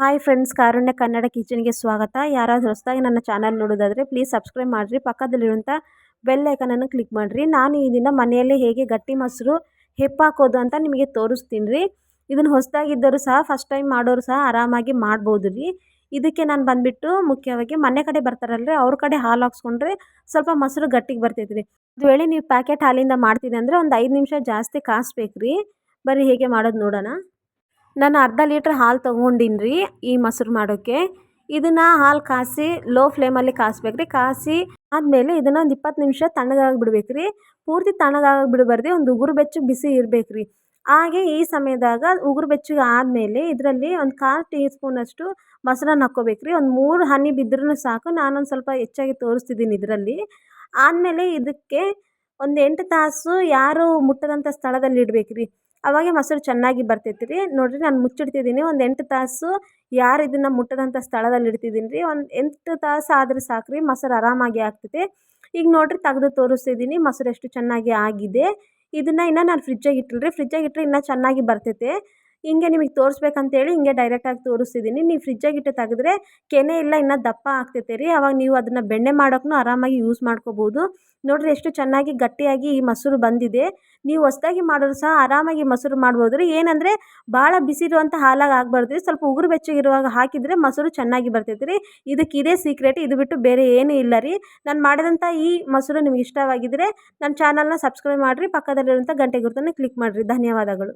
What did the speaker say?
Hi friends Karunya Kannada ಕಿಚನ್ಗೆ ಸ್ವಾಗತ. ಯಾರಾದರೂ ಹೊಸದಾಗಿ ನನ್ನ ಚಾನಲ್ ನೋಡೋದಾದರೆ ಪ್ಲೀಸ್ ಸಬ್ಸ್ಕ್ರೈಬ್ ಮಾಡಿರಿ. ಪಕ್ಕದಲ್ಲಿರುವಂಥ ಬೆಲ್ ಐಕನನ್ನು ಕ್ಲಿಕ್ ಮಾಡಿರಿ. ನಾನು ಈ ದಿನ ಮನೆಯಲ್ಲೇ ಹೇಗೆ ಗಟ್ಟಿ ಮೊಸರು ಹೆಪ್ಪಾಕೋದು ಅಂತ ನಿಮಗೆ ತೋರಿಸ್ತೀನಿ ರೀ ಇದನ್ನು ಹೊಸದಾಗಿದ್ದರೂ ಸಹ ಫಸ್ಟ್ ಟೈಮ್ ಮಾಡೋರು ಸಹ ಆರಾಮಾಗಿ ಮಾಡ್ಬೋದು ರೀ. ಇದಕ್ಕೆ ನಾನು ಬಂದುಬಿಟ್ಟು ಮುಖ್ಯವಾಗಿ ಮನೆ ಕಡೆ ಬರ್ತಾರಲ್ರಿ, ಅವ್ರ ಕಡೆ ಹಾಲು ಹಾಕ್ಸ್ಕೊಂಡ್ರೆ ಸ್ವಲ್ಪ ಮೊಸರು ಗಟ್ಟಿಗೆ ಬರ್ತೈತೆ ರೀ ಒಂದು ವೇಳೆ ನೀವು ಪ್ಯಾಕೆಟ್ ಹಾಲಿಂದ ಮಾಡ್ತೀನಿ ಅಂದರೆ ಒಂದು ಐದು ನಿಮಿಷ ಜಾಸ್ತಿ ಕಾಸ್ಬೇಕು ರೀ ಬರೀ ಹೇಗೆ ಮಾಡೋದು ನೋಡೋಣ. ನಾನು ಅರ್ಧ ಲೀಟ್ರ್ ಹಾಲು ತೊಗೊಂಡೀನಿ ರೀ ಈ ಮೊಸರು ಮಾಡೋಕ್ಕೆ ಇದನ್ನು ಹಾಲು ಕಾಯಿಸಿ ಲೋ ಫ್ಲೇಮಲ್ಲಿ ಕಾಯಿಸ್ಬೇಕು ರೀ ಕಾಸಿ ಆದಮೇಲೆ ಇದನ್ನು ಒಂದು ಇಪ್ಪತ್ತು ನಿಮಿಷ ತಣ್ಣಗಾಗಿ ಬಿಡ್ಬೇಕು ರೀ ಪೂರ್ತಿ ತಣ್ಣಗಾಗಿ ಬಿಡಬಾರ್ದು ಒಂದು ಉಗುರು ಬೆಚ್ಚಗೆ ಬಿಸಿ ಇರಬೇಕು ರೀ ಹಾಗೆ ಈ ಸಮಯದಾಗ ಉಗುರು ಬೆಚ್ಚಗೆ ಆದಮೇಲೆ ಇದರಲ್ಲಿ ಒಂದು ಕಾಲು ಟೀ ಸ್ಪೂನಷ್ಟು ಮೊಸರನ್ನ ಹಾಕ್ಕೋಬೇಕು ಒಂದು ಮೂರು ಹನಿ ಬಿದ್ರೂ ಸಾಕು. ನಾನೊಂದು ಸ್ವಲ್ಪ ಹೆಚ್ಚಾಗಿ ತೋರಿಸ್ತಿದ್ದೀನಿ ಇದರಲ್ಲಿ. ಆದಮೇಲೆ ಇದಕ್ಕೆ ಒಂದು ಎಂಟು ತಾಸು ಯಾರು ಮುಟ್ಟದಂಥ ಸ್ಥಳದಲ್ಲಿ ಇಡ್ಬೇಕು ರೀ ಅವಾಗೆ ಮೊಸರು ಚೆನ್ನಾಗಿ ಬರ್ತೈತೆ ರೀ ನೋಡಿರಿ ನಾನು ಮುಚ್ಚಿಡ್ತಿದ್ದೀನಿ. ಒಂದು ಎಂಟು ತಾಸು ಯಾರು ಇದನ್ನು ಮುಟ್ಟದಂಥ ಸ್ಥಳದಲ್ಲಿ ಇಡ್ತಿದ್ದೀನಿ ರೀ ಒಂದು ಎಂಟು ತಾಸು ಆದರೆ ಸಾಕು ರೀ ಮೊಸರು ಆರಾಮಾಗಿ ಆಗ್ತೈತೆ. ಈಗ ನೋಡಿರಿ ತೆಗ್ದು ತೋರಿಸ್ತಿದ್ದೀನಿ, ಮೊಸರು ಎಷ್ಟು ಚೆನ್ನಾಗಿ ಆಗಿದೆ. ಇದನ್ನು ಇನ್ನೂ ನಾನು ಫ್ರಿಜ್ಜಾಗಿ ಇಟ್ಟಿಲ್ಲ ರೀ ಫ್ರಿಜ್ಜಾಗಿ ಇಟ್ಟರೆ ಇನ್ನೂ ಚೆನ್ನಾಗಿ ಬರ್ತೈತೆ. ಹಿಂಗೆ ನಿಮಗೆ ತೋರಿಸ್ಬೇಕಂತೇಳಿ ಹಿಂಗೆ ಡೈರೆಕ್ಟಾಗಿ ತೋರಿಸ್ತಿದ್ದೀನಿ ನೀವು ಫ್ರಿಜ್ಜಾಗಿಟ್ಟು ತೆಗೆದ್ರೆ ಕೆನೆ ಇಲ್ಲ, ಇನ್ನೂ ದಪ್ಪ ಆಗ್ತೈತೆ ರೀ. ಅವಾಗ ನೀವು ಅದನ್ನು ಬೆಣ್ಣೆ ಮಾಡೋಕ್ಕೂ ಆರಾಮಾಗಿ ಯೂಸ್ ಮಾಡ್ಕೋಬೋದು. ನೋಡಿರಿ ಎಷ್ಟು ಚೆನ್ನಾಗಿ ಗಟ್ಟಿಯಾಗಿ ಈ ಮೊಸರು ಬಂದಿದೆ. ನೀವು ಹೊಸ್ದಾಗಿ ಮಾಡೋರು ಸಹ ಆರಾಮಾಗಿ ಮೊಸರು ಮಾಡ್ಬೋದು ರೀ. ಏನಂದರೆ ಭಾಳ ಬಿಸಿ ಇರುವಂಥ ಹಾಲಾಗಿ ಆಗಬಾರ್ದು ರೀ. ಸ್ವಲ್ಪ ಉಗುರು ಬೆಚ್ಚಗಿರುವಾಗ ಹಾಕಿದರೆ ಮೊಸರು ಚೆನ್ನಾಗಿ ಬರ್ತೈತೆ ರೀ. ಇದಕ್ಕೆ ಇದೇ ಸೀಕ್ರೆಟ್ ಇದು ಬಿಟ್ಟು ಬೇರೆ ಏನೂ ಇಲ್ಲ ರೀ. ನಾನು ಮಾಡಿದಂಥ ಈ ಮೊಸರು ನಿಮ್ಗೆ ಇಷ್ಟವಾಗಿದ್ದರೆ ನನ್ನ ಚಾನಲ್ನ ಸಬ್ಸ್ಕ್ರೈಬ್ ಮಾಡಿರಿ. ಪಕ್ಕದಲ್ಲಿರುವಂಥ ಗಂಟೆ ಗುರುತನ್ನು ಕ್ಲಿಕ್ ಮಾಡಿರಿ. ಧನ್ಯವಾದಗಳು.